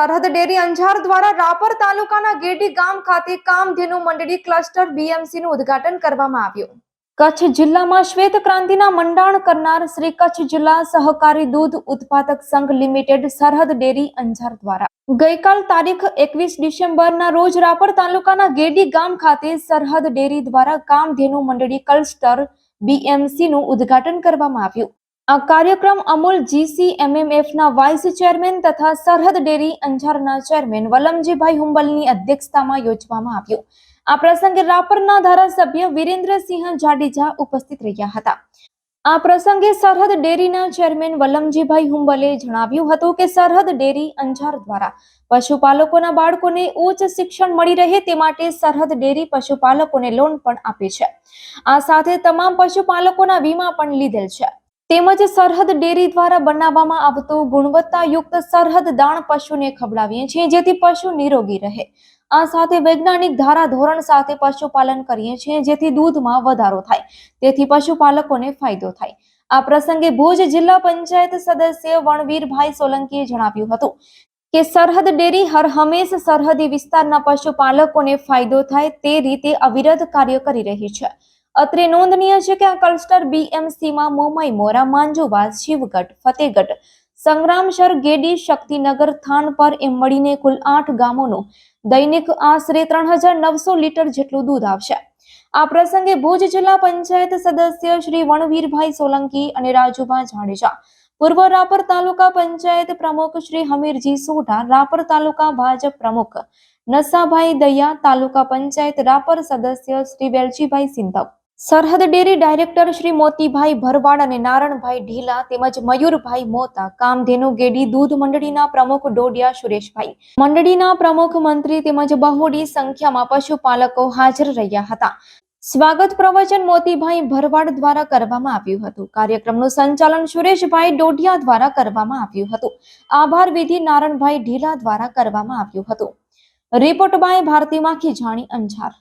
સરહદ ડેરી અંજાર દ્વારા રાપર તાલુકાના ગેડી ગામ ખાતે કામધેનુ મંડળી ક્લસ્ટર બીએમસી નું ઉદ્ઘાટન કરવામાં આવ્યું. કચ્છ જિલ્લામાં શ્વેત ક્રાંતિના મંડાણ કરનાર શ્રી કચ્છ જિલ્લા સહકારી દૂધ ઉત્પાદક સંઘ લિમિટેડ સરહદ ડેરી અંજાર દ્વારા ગઈકાલ તારીખ એકવીસ ડિસેમ્બરના રોજ રાપર તાલુકાના ગેડી ગામ ખાતે સરહદ ડેરી દ્વારા કામધેનુ મંડળી ક્લસ્ટર બીએમસી નું ઉદ્ઘાટન કરવામાં આવ્યું. આ કાર્યક્રમ અમૂલ જીસીએમએમએફના વાઇસ ચેરમેન તથા સરહદ ડેરી અંજારના ચેરમેન વલમજીભાઈ હુંબલની અધ્યક્ષતામાં યોજવામાં આવ્યો. આ પ્રસંગે રાપરના ધારાસભ્ય વિરેન્દ્રસિંહ જાડેજા ઉપસ્થિત રહ્યા હતા. આ પ્રસંગે સરહદ ડેરીના ચેરમેન વલમજીભાઈ હુંબલે જણાવ્યું હતું કે સરહદ ડેરી અંજાર દ્વારા પશુપાલકોના બાળકોને ઉચ્ચ શિક્ષણ મળી રહે તે માટે સરહદ ડેરી પશુપાલકોને લોન પણ આપે છે. આ સાથે તમામ પશુપાલકોના વીમા પણ લીધેલ છે. તેમજ સરહદ ડેરી દ્વારા બનાવવામાં આવતું ગુણવત્તાયુક્ત સરહદ દાણ પશુને ખવડાવીએ છીએ, જેથી પશુ નિરોગી રહે. આ સાથે વૈજ્ઞાનિક ધારા ધોરણ સાથે પશુપાલન કરીએ છીએ, જેથી દૂધમાં વધારો થાય. તેથી પશુપાલકોને ફાયદો થાય. આ પ્રસંગે ભુજ જિલ્લા પંચાયત સદસ્ય વણવીરભાઈ સોલંકીએ જણાવ્યું હતું કે સરહદ ડેરી હર હંમેશ સરહદી વિસ્તારના પશુપાલકોને ફાયદો થાય તે રીતે અવિરત કાર્ય કરી રહી છે. અત્રે નોંધનીય છે કે આ ક્લસ્ટર બીએમસીમાં મોમઈ મોરા માંજુવાસ શિવગઢ, ફતેગઢ સંગ્રામસર ગેડી, શક્તિનગર થાન પર એમ મળીને કુલ આઠ ગામોનું દૈનિક આશરે ત્રણ હજાર નવસો લીટર જેટલું દૂધ આવશે. આ પ્રસંગે ભુજ જિલ્લા પંચાયત સદસ્ય શ્રી વણવીરભાઈ સોલંકી અને રાજુભા જાડેજા, પૂર્વ રાપર તાલુકા પંચાયત પ્રમુખ શ્રી હમીરજી સોઢા, રાપર તાલુકા ભાજપ પ્રમુખ નસાભાઈ દયા, તાલુકા પંચાયત રાપર સદસ્ય શ્રી વેલજીભાઈ સિંધવ સરહદ ડેરી ડાયરેક્ટર શ્રી મોતીભાઈ ભરવાડ અને નારણભાઈ ઢીલા તેમજ મયુરભાઈ મોતા, કામધેનુ ગેડી દૂધ મંડળીના પ્રમુખ ડોડિયા સુરેશભાઈ. મંડળીના પ્રમુખ મંત્રી તેમજ બહોળી સંખ્યામાં પશુપાલકો હાજર રહ્યા હતા. સ્વાગત પ્રવચન મોતીભાઈ ભરવાડ દ્વારા કરવામાં આવ્યું હતું. કાર્યક્રમનું સંચાલન સુરેશભાઈ ડોડિયા દ્વારા કરવામાં આવ્યું હતું. આભાર વિધિ નારણભાઈ ઢીલા દ્વારા કરવામાં આવ્યું હતું. રિપોર્ટ બાય ભારતી માખી, જાણી અંજાર.